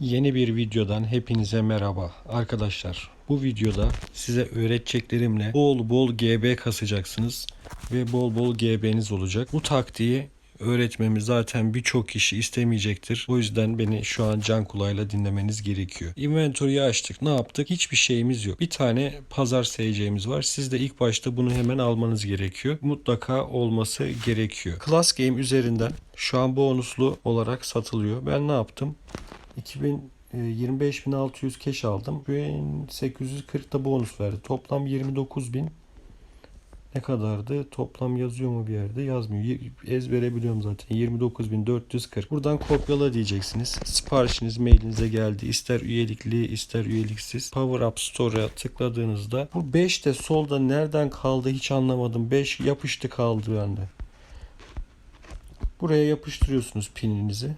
Yeni bir videodan hepinize merhaba. Arkadaşlar bu videoda size öğreteceklerimle bol bol GB kasacaksınız ve bol bol GB'niz olacak. Bu taktiği öğretmemi zaten birçok kişi istemeyecektir. O yüzden beni şu an can kulağıyla dinlemeniz gerekiyor. Inventory'yi açtık. Ne yaptık? Hiçbir şeyimiz yok. Bir tane pazar SC'miz var. Siz de ilk başta bunu hemen almanız gerekiyor. Mutlaka olması gerekiyor. Class Game üzerinden şu an bonuslu olarak satılıyor. Ben ne yaptım? 2000 e, 25.600 cash aldım. 1840 da bonus verdi. Toplam 29.000 ne kadardı? Toplam yazıyor mu bir yerde? Yazmıyor. Ezbere biliyorum zaten. 29.440. Buradan kopyala diyeceksiniz. Siparişiniz mailinize geldi. İster üyelikli ister üyeliksiz. Power Up Store'a tıkladığınızda bu 5 de solda nereden kaldı hiç anlamadım. 5 yapıştı kaldı bende. Buraya yapıştırıyorsunuz pininizi.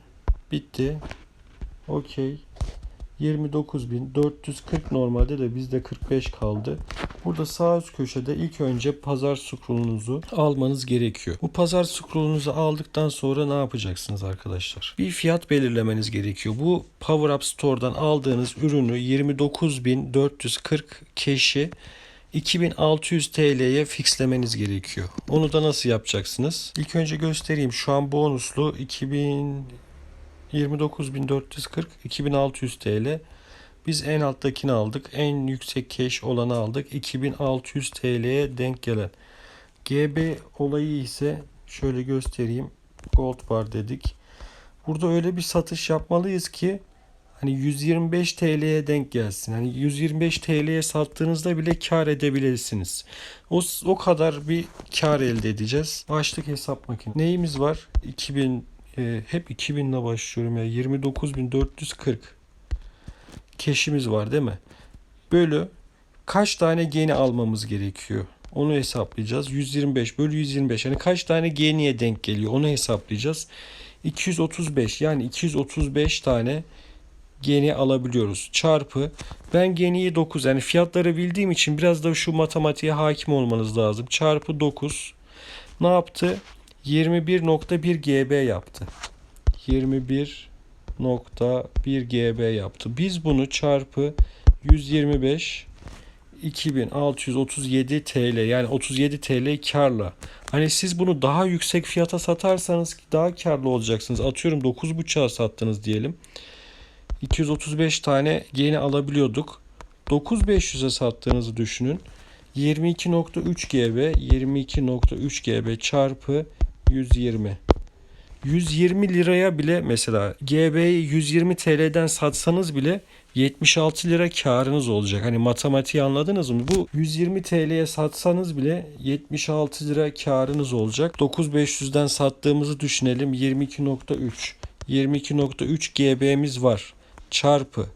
Bitti. Okey. 29.440 normalde de bizde 45 kaldı. Burada sağ üst köşede ilk önce pazar scroll'unuzu almanız gerekiyor. Bu pazar scroll'unuzu aldıktan sonra ne yapacaksınız arkadaşlar? Bir fiyat belirlemeniz gerekiyor. Bu Power Up Store'dan aldığınız ürünü 29.440 cash'i 2600 TL'ye fixlemeniz gerekiyor. Onu da nasıl yapacaksınız? İlk önce göstereyim. Şu an bonuslu 2000 29.440 2600 TL. Biz en alttakini aldık. En yüksek cash olanı aldık. 2600 TL'ye denk gelen. GB olayı ise şöyle göstereyim. Gold bar dedik. Burada öyle bir satış yapmalıyız ki hani 125 TL'ye denk gelsin. Hani 125 TL'ye sattığınızda bile kar edebilirsiniz. O, o kadar bir kar elde edeceğiz. Başlık hesap makine. Neyimiz var? 2000 e, hep 2000 ile başlıyorum ya. 29440 keşimiz var değil mi? Bölü kaç tane geni almamız gerekiyor? Onu hesaplayacağız. 125 bölü 125. Yani kaç tane geniye denk geliyor? Onu hesaplayacağız. 235 yani 235 tane geni alabiliyoruz. Çarpı ben geniyi 9 yani fiyatları bildiğim için biraz da şu matematiğe hakim olmanız lazım. Çarpı 9 ne yaptı? 21.1 GB yaptı. 21.1 GB yaptı. Biz bunu çarpı 125 2637 TL yani 37 TL karla. Hani siz bunu daha yüksek fiyata satarsanız daha karlı olacaksınız. Atıyorum 9.5'a sattınız diyelim. 235 tane yeni alabiliyorduk. 9500'e sattığınızı düşünün. 22.3 GB 22.3 GB çarpı 120. 120 liraya bile mesela GB'yi 120 TL'den satsanız bile 76 lira karınız olacak. Hani matematiği anladınız mı? Bu 120 TL'ye satsanız bile 76 lira karınız olacak. 9500'den sattığımızı düşünelim. 22.3. 22.3 GB'miz var. Çarpı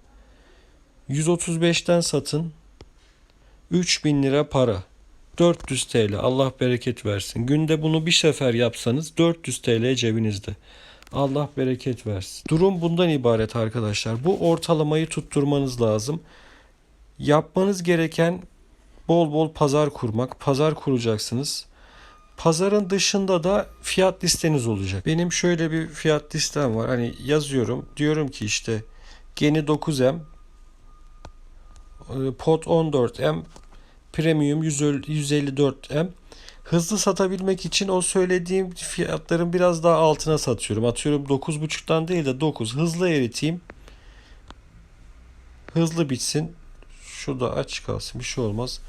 135'ten satın. 3000 lira para. 400 TL. Allah bereket versin. Günde bunu bir sefer yapsanız 400 TL cebinizde. Allah bereket versin. Durum bundan ibaret arkadaşlar. Bu ortalamayı tutturmanız lazım. Yapmanız gereken bol bol pazar kurmak. Pazar kuracaksınız. Pazarın dışında da fiyat listeniz olacak. Benim şöyle bir fiyat listem var. Hani yazıyorum. Diyorum ki işte Geni 9M e, Pot 14M Premium 154M hızlı satabilmek için o söylediğim fiyatların biraz daha altına satıyorum. Atıyorum 9.5'tan değil de 9 hızlı eriteyim. Hızlı bitsin. Şu da aç kalsın bir şey olmaz.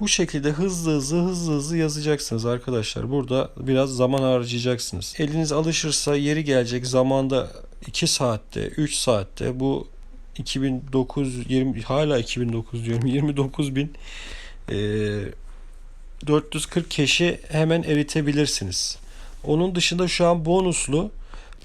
Bu şekilde hızlı hızlı hızlı hızlı yazacaksınız arkadaşlar. Burada biraz zaman harcayacaksınız. Eliniz alışırsa yeri gelecek zamanda 2 saatte 3 saatte bu 2009 20 hala 2009 diyorum 29 bin 440 keşi hemen eritebilirsiniz. Onun dışında şu an bonuslu.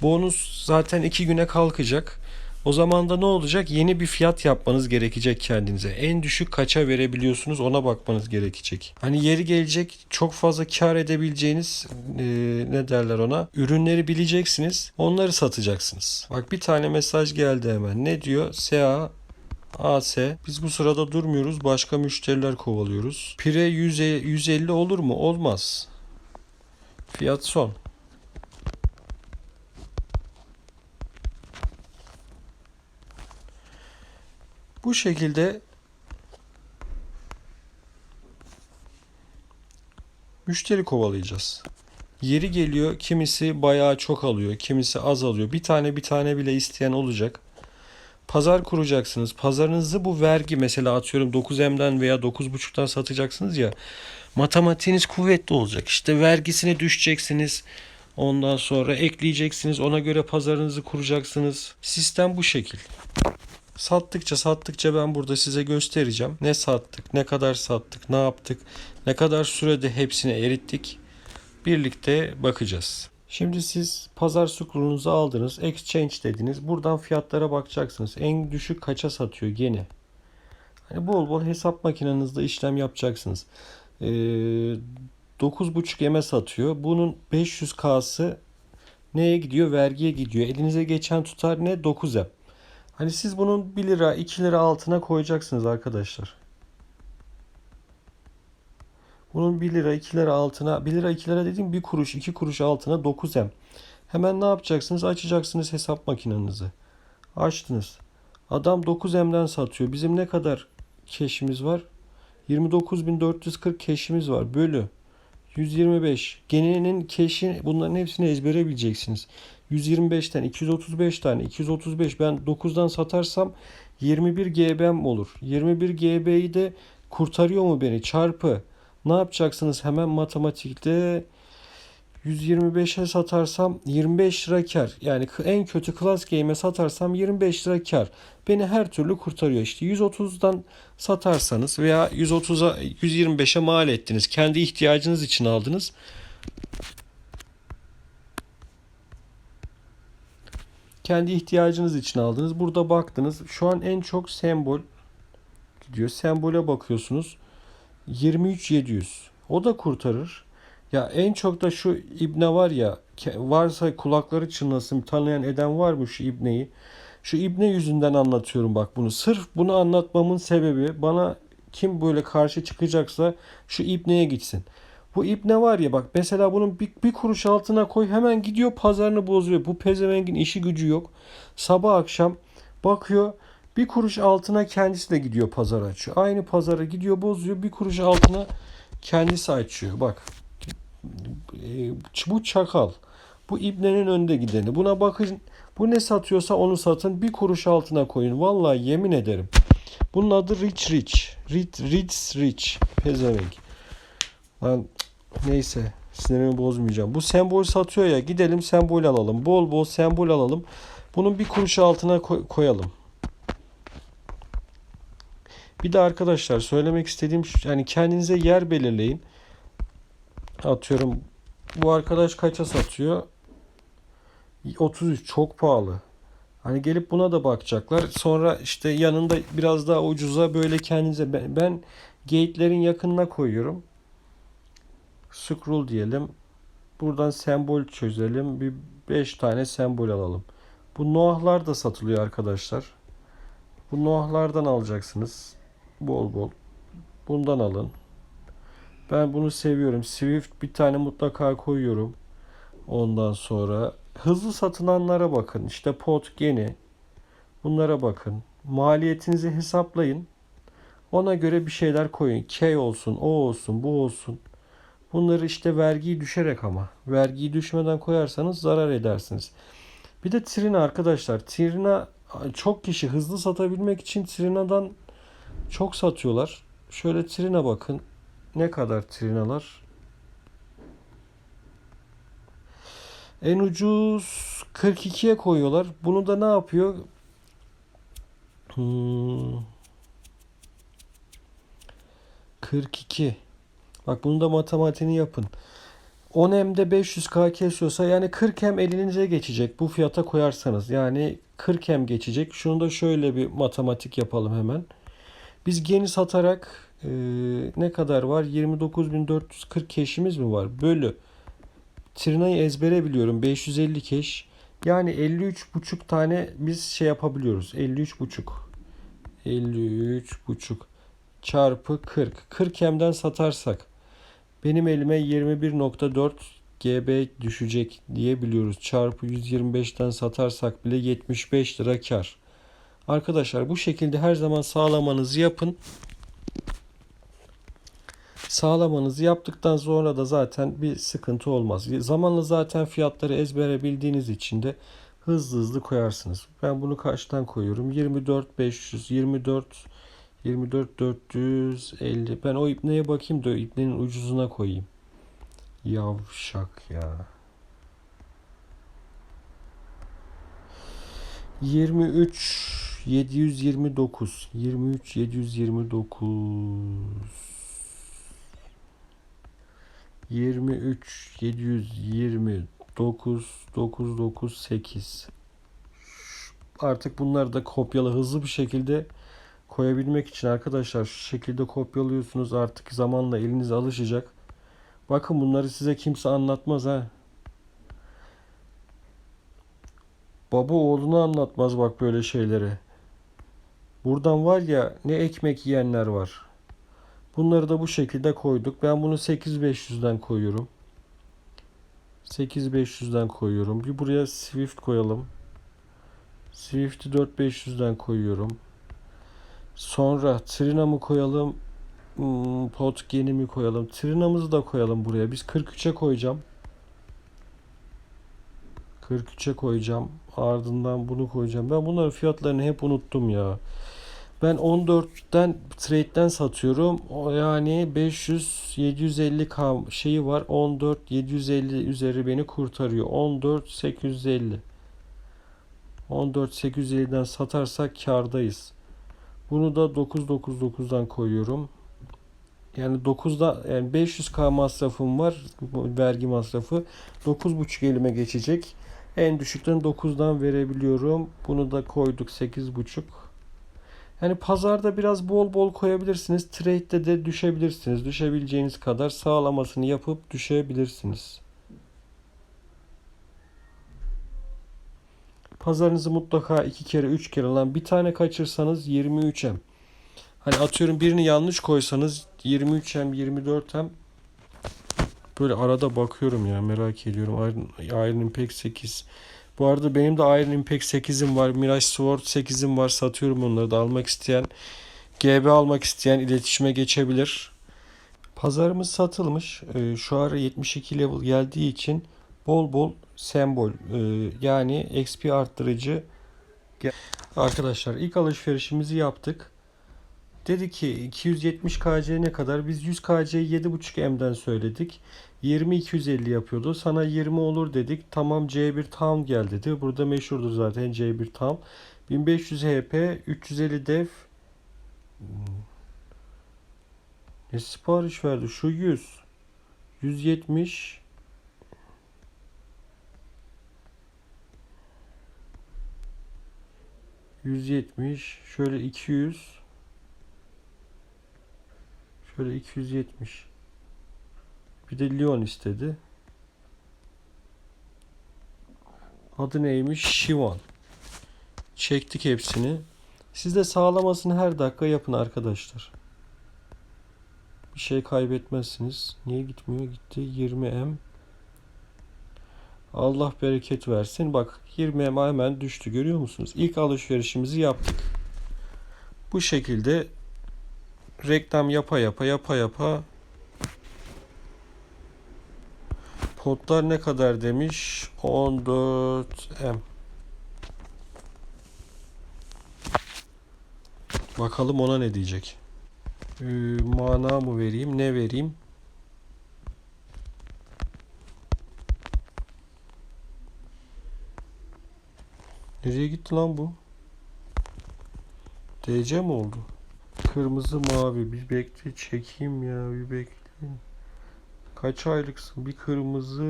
Bonus zaten 2 güne kalkacak. O zaman da ne olacak? Yeni bir fiyat yapmanız gerekecek kendinize. En düşük kaça verebiliyorsunuz ona bakmanız gerekecek. Hani yeri gelecek çok fazla kar edebileceğiniz e, ne derler ona? Ürünleri bileceksiniz. Onları satacaksınız. Bak bir tane mesaj geldi hemen. Ne diyor? SA AS. Biz bu sırada durmuyoruz. Başka müşteriler kovalıyoruz. Pire 100 150 olur mu? Olmaz. Fiyat son. Bu şekilde müşteri kovalayacağız. Yeri geliyor kimisi bayağı çok alıyor, kimisi az alıyor. Bir tane bir tane bile isteyen olacak. Pazar kuracaksınız. Pazarınızı bu vergi mesela atıyorum 9M'den veya 9.5'tan satacaksınız ya. Matematiğiniz kuvvetli olacak. İşte vergisine düşeceksiniz. Ondan sonra ekleyeceksiniz. Ona göre pazarınızı kuracaksınız. Sistem bu şekil. Sattıkça sattıkça ben burada size göstereceğim. Ne sattık, ne kadar sattık, ne yaptık, ne kadar sürede hepsini erittik. Birlikte bakacağız. Şimdi siz pazar scroll'unuzu aldınız. Exchange dediniz. Buradan fiyatlara bakacaksınız. En düşük kaça satıyor gene. Hani bol bol hesap makinenizde işlem yapacaksınız. Ee, 9.5 yeme satıyor. Bunun 500K'sı neye gidiyor? Vergiye gidiyor. Elinize geçen tutar ne? 9M. Hani siz bunun 1 lira 2 lira altına koyacaksınız arkadaşlar. Bunun 1 lira 2 lira altına 1 lira 2 lira dediğim 1 kuruş 2 kuruş altına 9M. Hemen ne yapacaksınız? Açacaksınız hesap makinenizi. Açtınız. Adam 9M'den satıyor. Bizim ne kadar keşimiz var? 29.440 keşimiz var. Bölü 125. Gene'nin keşi bunların hepsini ezbere bileceksiniz. 125'ten 235 tane 235 ben 9'dan satarsam 21 GB'm olur. 21 GB'yi de kurtarıyor mu beni? Çarpı. Ne yapacaksınız hemen matematikte 125'e satarsam 25 lira kar. Yani en kötü class game'e satarsam 25 lira kar. Beni her türlü kurtarıyor. İşte 130'dan satarsanız veya 130'a 125'e mal ettiniz. Kendi ihtiyacınız için aldınız. Kendi ihtiyacınız için aldınız. Burada baktınız. Şu an en çok sembol gidiyor. Sembole bakıyorsunuz. 23700. O da kurtarır. Ya en çok da şu ibne var ya varsa kulakları çınlasın tanıyan eden var mı şu ibneyi? Şu ibne yüzünden anlatıyorum bak bunu. Sırf bunu anlatmamın sebebi bana kim böyle karşı çıkacaksa şu ibneye gitsin. Bu ibne var ya bak mesela bunun bir, bir kuruş altına koy hemen gidiyor pazarını bozuyor. Bu pezevengin işi gücü yok. Sabah akşam bakıyor bir kuruş altına kendisi de gidiyor pazar açıyor. Aynı pazara gidiyor bozuyor bir kuruş altına kendisi açıyor. Bak bu çakal. Bu ibnenin önde gideni. Buna bakın. Bu ne satıyorsa onu satın. Bir kuruş altına koyun. Vallahi yemin ederim. Bunun adı Rich Rich. Rich Rich Rich. Pezevenk. Lan neyse. Sinirimi bozmayacağım. Bu sembol satıyor ya. Gidelim sembol alalım. Bol bol sembol alalım. Bunun bir kuruş altına koy- koyalım. Bir de arkadaşlar söylemek istediğim yani kendinize yer belirleyin. Atıyorum bu arkadaş kaça satıyor? 33 çok pahalı. Hani gelip buna da bakacaklar. Sonra işte yanında biraz daha ucuza böyle kendinize ben, ben gate'lerin yakınına koyuyorum. Scroll diyelim. Buradan sembol çözelim. Bir 5 tane sembol alalım. Bu noahlar da satılıyor arkadaşlar. Bu noahlardan alacaksınız. Bol bol. Bundan alın. Ben bunu seviyorum. Swift bir tane mutlaka koyuyorum. Ondan sonra hızlı satılanlara bakın. İşte pot geni. Bunlara bakın. Maliyetinizi hesaplayın. Ona göre bir şeyler koyun. K olsun, o olsun, bu olsun. Bunları işte vergiyi düşerek ama. Vergiyi düşmeden koyarsanız zarar edersiniz. Bir de Trina arkadaşlar. Trina çok kişi hızlı satabilmek için Trina'dan çok satıyorlar. Şöyle Trina bakın. Ne kadar trinalar? En ucuz 42'ye koyuyorlar. Bunu da ne yapıyor? Hmm. 42. Bak bunu da matematiğini yapın. 10M'de 500K kesiyorsa yani 40M elinize geçecek bu fiyata koyarsanız. Yani 40M geçecek. Şunu da şöyle bir matematik yapalım hemen. Biz geni satarak e, ne kadar var? 29.440 keşimiz mi var? Bölü. Trina'yı ezbere biliyorum. 550 keş. Yani 53.5 tane biz şey yapabiliyoruz. 53.5. 53.5 çarpı 40. 40 hemden satarsak benim elime 21.4 GB düşecek diye biliyoruz. Çarpı 125'ten satarsak bile 75 lira kar. Arkadaşlar bu şekilde her zaman sağlamanızı yapın. Sağlamanızı yaptıktan sonra da zaten bir sıkıntı olmaz. Zamanla zaten fiyatları ezbere bildiğiniz için de hızlı hızlı koyarsınız. Ben bunu kaçtan koyuyorum? 24 500 24 24 450. Ben o ipneye bakayım da o ipnenin ucuzuna koyayım. Yavşak ya. 23 729 23 729 23 729 998 Artık bunları da kopyala hızlı bir şekilde koyabilmek için arkadaşlar şu şekilde kopyalıyorsunuz artık zamanla elinize alışacak. Bakın bunları size kimse anlatmaz ha. Baba oğluna anlatmaz bak böyle şeyleri. Buradan var ya ne ekmek yiyenler var. Bunları da bu şekilde koyduk. Ben bunu 8500'den koyuyorum. 8500'den koyuyorum. Bir buraya Swift koyalım. Swift'i 4500'den koyuyorum. Sonra Trina'mı koyalım. Hmm, Potgen'i mi koyalım? Trina'mızı da koyalım buraya. Biz 43'e koyacağım. 43'e koyacağım. Ardından bunu koyacağım. Ben bunların fiyatlarını hep unuttum ya. Ben 14'ten trade'den satıyorum. O yani 500 750 k şeyi var. 14 750 üzeri beni kurtarıyor. 14 850. 14 850'den satarsak kardayız. Bunu da 999'dan koyuyorum. Yani 9'da yani 500k masrafım var. Vergi masrafı. 9.5 elime geçecek. En düşükten 9'dan verebiliyorum. Bunu da koyduk 8.5. Yani pazarda biraz bol bol koyabilirsiniz. Trade'de de düşebilirsiniz. Düşebileceğiniz kadar sağlamasını yapıp düşebilirsiniz. Pazarınızı mutlaka iki kere üç kere lan bir tane kaçırsanız 23M. Hani atıyorum birini yanlış koysanız 23M 24M böyle arada bakıyorum ya merak ediyorum. Iron, Iron Impact 8. Bu arada benim de Iron Impact 8'im var. Mirage Sword 8'im var. Satıyorum onları da almak isteyen. GB almak isteyen iletişime geçebilir. Pazarımız satılmış. Ee, Şu ara 72 level geldiği için bol bol sembol e, yani XP arttırıcı Arkadaşlar ilk alışverişimizi yaptık. Dedi ki 270 KC ne kadar? Biz 100 KC'yi 7.5M'den söyledik. 20 250 yapıyordu. Sana 20 olur dedik. Tamam C1 tam gel dedi. Burada meşhurdur zaten C1 tam. 1500 HP, 350 def. Hmm. Ne sipariş verdi? Şu 100. 170 170 şöyle 200 şöyle 270 bir de Lyon istedi. Adı neymiş? Şivan çektik hepsini. Siz de sağlamasını her dakika yapın arkadaşlar. Bir şey kaybetmezsiniz. Niye gitmiyor? Gitti. 20M Allah bereket versin. Bak 20 ema hemen düştü. Görüyor musunuz? İlk alışverişimizi yaptık. Bu şekilde reklam yapa yapa yapa yapa potlar ne kadar demiş? 14M. Bakalım ona ne diyecek. Ee, mana mı vereyim? Ne vereyim? Nereye gitti lan bu? DC mi oldu? Kırmızı mavi. Bir bekle çekeyim ya. Bir bekle. Kaç aylıksın? Bir kırmızı.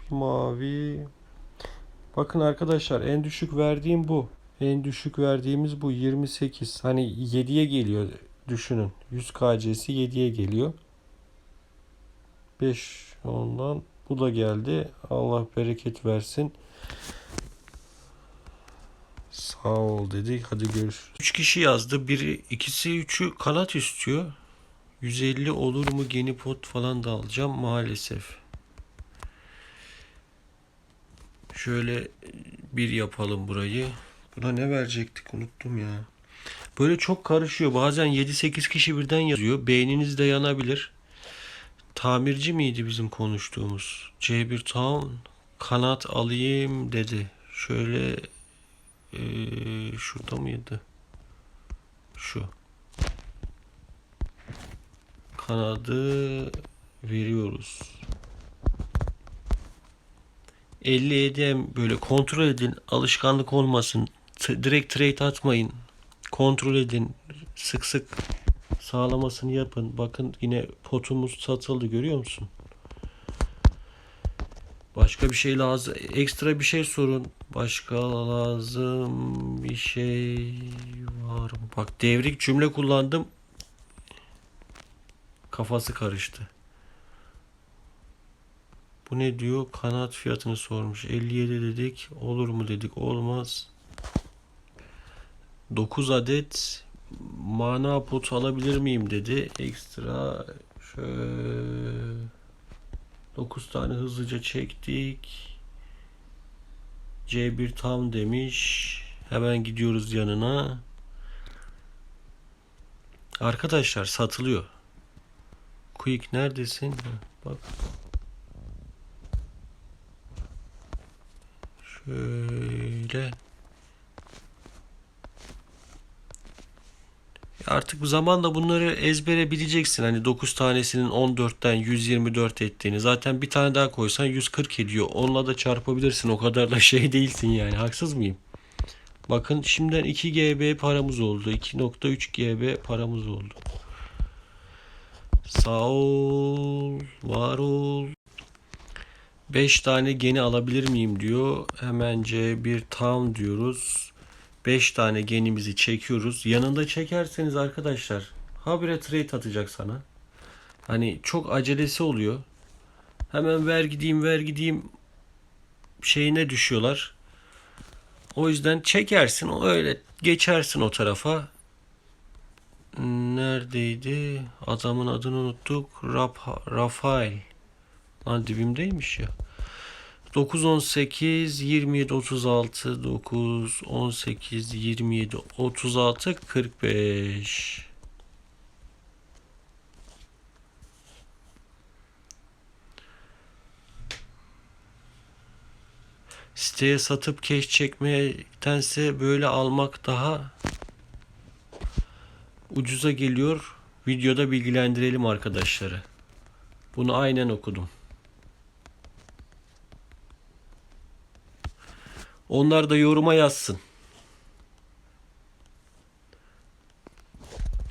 Bir mavi. Bakın arkadaşlar en düşük verdiğim bu. En düşük verdiğimiz bu 28. Hani 7'ye geliyor düşünün. 100 KC'si 7'ye geliyor. 5 ondan bu da geldi. Allah bereket versin. Sağ ol dedi. Hadi görüşürüz. 3 kişi yazdı. Biri, ikisi, üçü kanat istiyor. 150 olur mu geni pot falan da alacağım maalesef. Şöyle bir yapalım burayı. Buna ne verecektik unuttum ya. Böyle çok karışıyor. Bazen 7-8 kişi birden yazıyor. Beyniniz de yanabilir. Tamirci miydi bizim konuştuğumuz? C1 Town kanat alayım dedi. Şöyle eee, şurada mıydı? Şu. Kanadı veriyoruz. 57 hem böyle kontrol edin. Alışkanlık olmasın. T- direkt trade atmayın. Kontrol edin. Sık sık sağlamasını yapın. Bakın yine potumuz satıldı görüyor musun? Başka bir şey lazım. Ekstra bir şey sorun. Başka lazım bir şey var mı? Bak devrik cümle kullandım. Kafası karıştı. Bu ne diyor? Kanat fiyatını sormuş. 57 dedik. Olur mu dedik. Olmaz. 9 adet mana pot alabilir miyim dedi. Ekstra şöyle 9 tane hızlıca çektik. C1 tam demiş. Hemen gidiyoruz yanına. Arkadaşlar satılıyor. Quick neredesin? Bak. Şöyle. Artık bu zamanla bunları ezbere bileceksin. Hani 9 tanesinin 14'ten 124 ettiğini. Zaten bir tane daha koysan 140 ediyor. Onunla da çarpabilirsin. O kadar da şey değilsin yani. Haksız mıyım? Bakın şimdiden 2 GB paramız oldu. 2.3 GB paramız oldu. Sağ ol, var ol. 5 tane geni alabilir miyim diyor. Hemence bir tam diyoruz. 5 tane genimizi çekiyoruz. Yanında çekerseniz arkadaşlar habire trade atacak sana. Hani çok acelesi oluyor. Hemen ver gideyim ver gideyim şeyine düşüyorlar. O yüzden çekersin öyle geçersin o tarafa. Neredeydi? Adamın adını unuttuk. Rap Rafael. Lan dibimdeymiş ya. 9 18 27 36 9 18 27 36 45 Siteye satıp keş çekmektense böyle almak daha ucuza geliyor. Videoda bilgilendirelim arkadaşları. Bunu aynen okudum. Onlar da yoruma yazsın.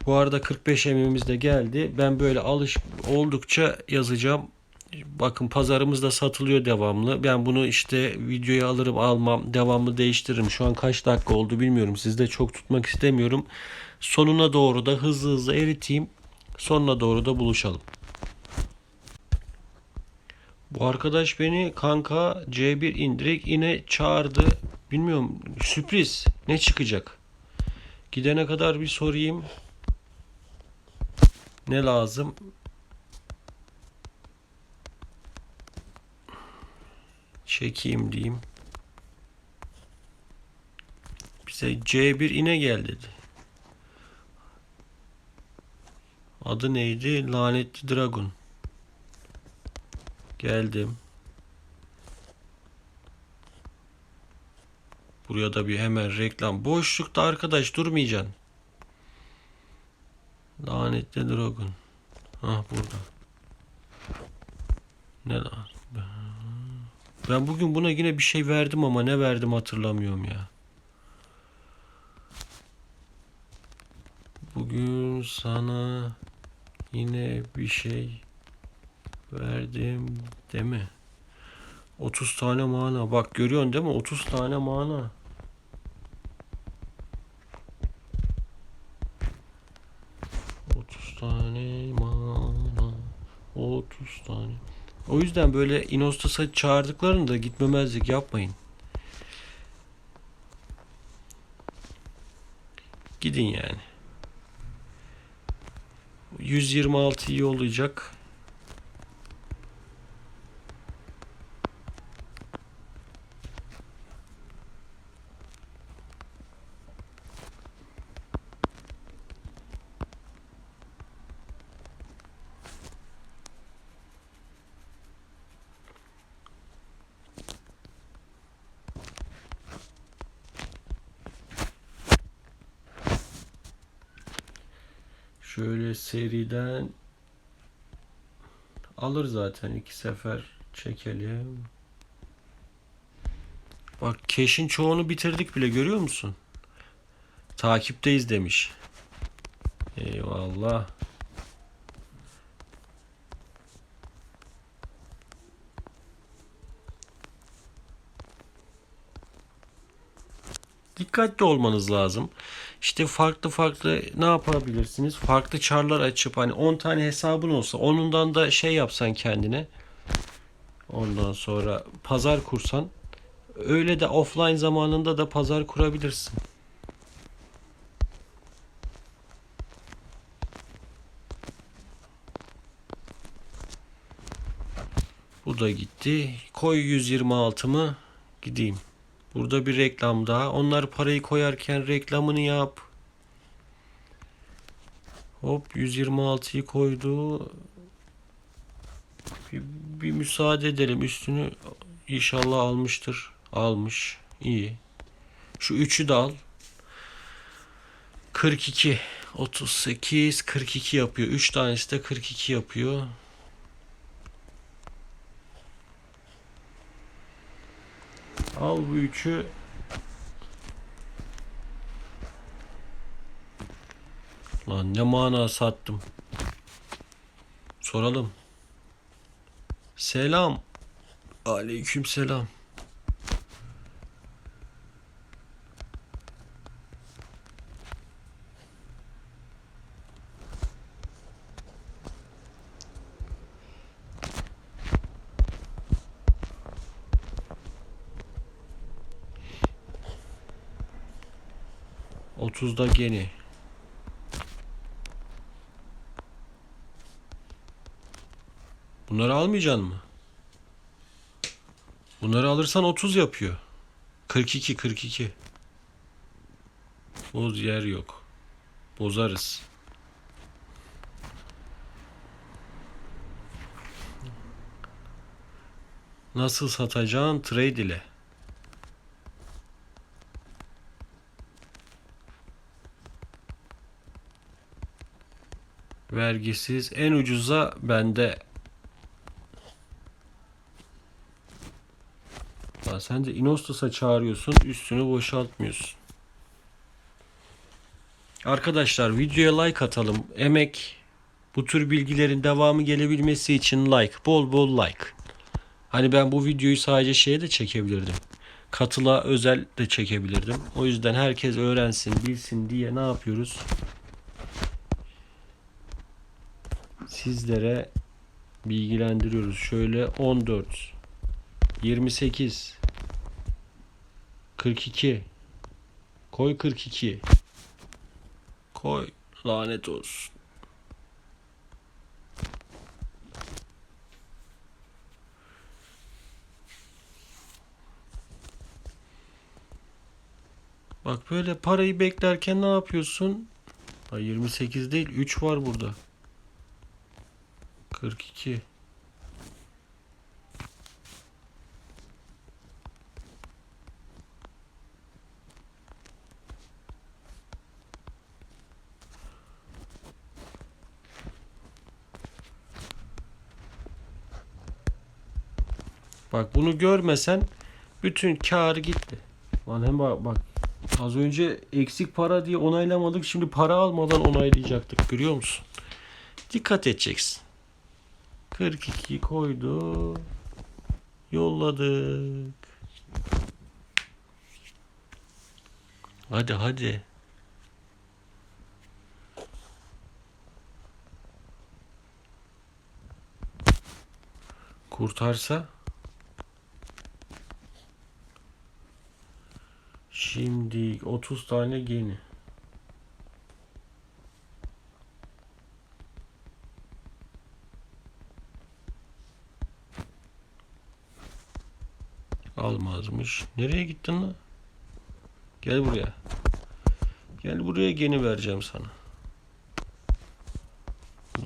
Bu arada 45 emimiz de geldi. Ben böyle alış oldukça yazacağım. Bakın pazarımızda satılıyor devamlı. Ben bunu işte videoya alırım almam devamlı değiştiririm. Şu an kaç dakika oldu bilmiyorum. Sizde çok tutmak istemiyorum. Sonuna doğru da hızlı hızlı eriteyim. Sonuna doğru da buluşalım. Bu arkadaş beni kanka C1 indirek yine çağırdı. Bilmiyorum sürpriz ne çıkacak? Gidene kadar bir sorayım. Ne lazım? Çekeyim diyeyim. Bize C1 ine gel dedi. Adı neydi? Lanetli Dragon. Geldim. Buraya da bir hemen reklam. Boşlukta arkadaş durmayacaksın. Lanetli Dragon. Ha burada. Ne lan? Ben bugün buna yine bir şey verdim ama ne verdim hatırlamıyorum ya. Bugün sana yine bir şey verdim mi? 30 tane mana. Bak görüyorsun değil mi? 30 tane mana. Tane mana. 30 tane. O yüzden böyle Inostas'a çağırdıklarında gitmemezlik yapmayın. Gidin yani. 126 iyi olacak. Şöyle seriden alır zaten iki sefer çekelim. Bak keşin çoğunu bitirdik bile görüyor musun? Takipteyiz demiş. Eyvallah. Dikkatli olmanız lazım. İşte farklı farklı ne yapabilirsiniz? Farklı çarlar açıp hani 10 tane hesabın olsa onundan da şey yapsan kendine. Ondan sonra pazar kursan öyle de offline zamanında da pazar kurabilirsin. Bu da gitti. Koy 126 mı? Gideyim. Burada bir reklam daha. Onlar parayı koyarken reklamını yap. Hop 126'yı koydu. Bir, bir müsaade edelim. Üstünü inşallah almıştır. Almış. İyi. Şu üçü de al. 42. 38. 42 yapıyor. 3 tanesi de 42 yapıyor. Al bu üçü. Lan ne mana sattım. Soralım. Selam. Aleyküm selam. Otuzda geni. Bunları almayacaksın mı? Bunları alırsan 30 yapıyor. 42 42. Boz yer yok. Bozarız. Nasıl satacaksın? Trade ile. Vergisiz en ucuza bende. Ya sen de Inostos'a çağırıyorsun, üstünü boşaltmıyorsun. Arkadaşlar videoya like atalım. Emek bu tür bilgilerin devamı gelebilmesi için like, bol bol like. Hani ben bu videoyu sadece şeye de çekebilirdim. Katıla özel de çekebilirdim. O yüzden herkes öğrensin, bilsin diye ne yapıyoruz? Sizlere bilgilendiriyoruz. Şöyle 14 28 42 Koy 42 Koy lanet olsun. Bak böyle parayı beklerken ne yapıyorsun? Ha, 28 değil 3 var burada. 42 Bak bunu görmesen bütün kar gitti. Lan hem bak, bak az önce eksik para diye onaylamadık. Şimdi para almadan onaylayacaktık. Görüyor musun? Dikkat edeceksin. 42 koydu. Yolladık. Hadi hadi. Kurtarsa Şimdi 30 tane geni. Almazmış. Nereye gittin lan? Gel buraya. Gel buraya geni vereceğim sana.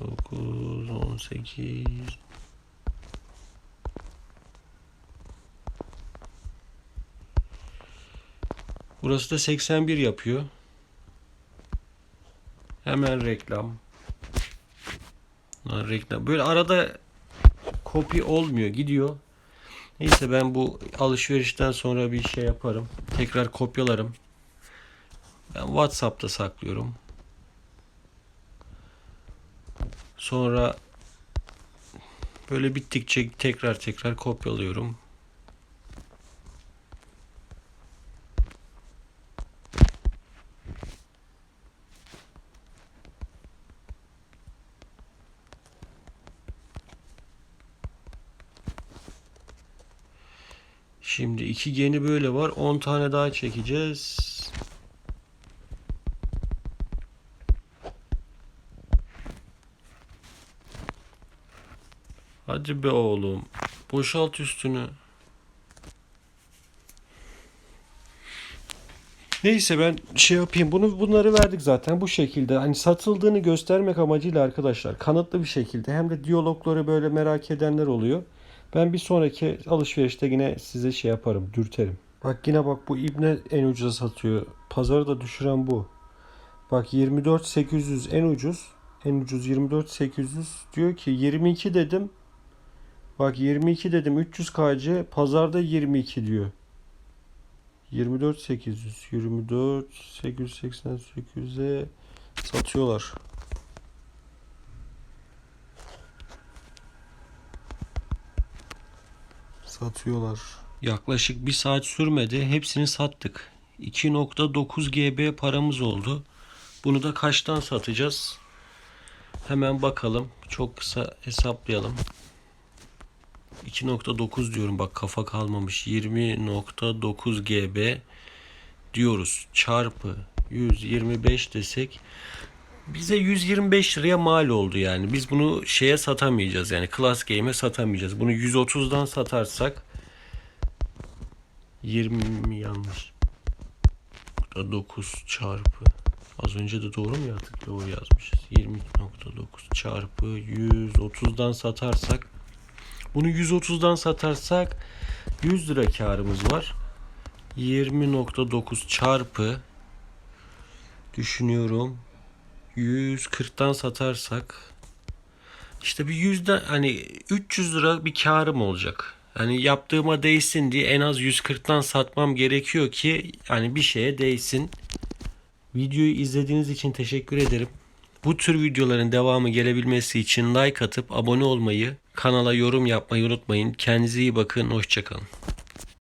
9, 18, Burası da 81 yapıyor. Hemen reklam. Lan reklam. Böyle arada kopya olmuyor. Gidiyor. Neyse ben bu alışverişten sonra bir şey yaparım. Tekrar kopyalarım. Ben WhatsApp'ta saklıyorum. Sonra böyle bittikçe tekrar tekrar kopyalıyorum. Şimdi iki geni böyle var. 10 tane daha çekeceğiz. Hadi be oğlum. Boşalt üstünü. Neyse ben şey yapayım. Bunu bunları verdik zaten bu şekilde. Hani satıldığını göstermek amacıyla arkadaşlar kanıtlı bir şekilde hem de diyalogları böyle merak edenler oluyor. Ben bir sonraki alışverişte yine size şey yaparım, dürterim. Bak yine bak bu ibne en ucuza satıyor. Pazarı da düşüren bu. Bak 24800 en ucuz. En ucuz 24800 diyor ki 22 dedim. Bak 22 dedim 300 KC pazarda 22 diyor. 24800 24 888'e satıyorlar. Satıyorlar. Yaklaşık bir saat sürmedi. Hepsini sattık. 2.9 GB paramız oldu. Bunu da kaçtan satacağız? Hemen bakalım. Çok kısa hesaplayalım. 2.9 diyorum bak kafa kalmamış. 20.9 GB diyoruz. Çarpı 125 desek bize 125 liraya mal oldu yani. Biz bunu şeye satamayacağız yani Class Game'e satamayacağız. Bunu 130'dan satarsak 20 yanlış. 9 çarpı az önce de doğru mu yazdık? Doğru yazmışız. 20.9 çarpı 130'dan satarsak bunu 130'dan satarsak 100 lira karımız var. 20.9 çarpı düşünüyorum 140'tan satarsak işte bir yüzden hani 300 lira bir karım olacak. Hani yaptığıma değsin diye en az 140'tan satmam gerekiyor ki hani bir şeye değsin. Videoyu izlediğiniz için teşekkür ederim. Bu tür videoların devamı gelebilmesi için like atıp abone olmayı, kanala yorum yapmayı unutmayın. Kendinize iyi bakın, hoşçakalın.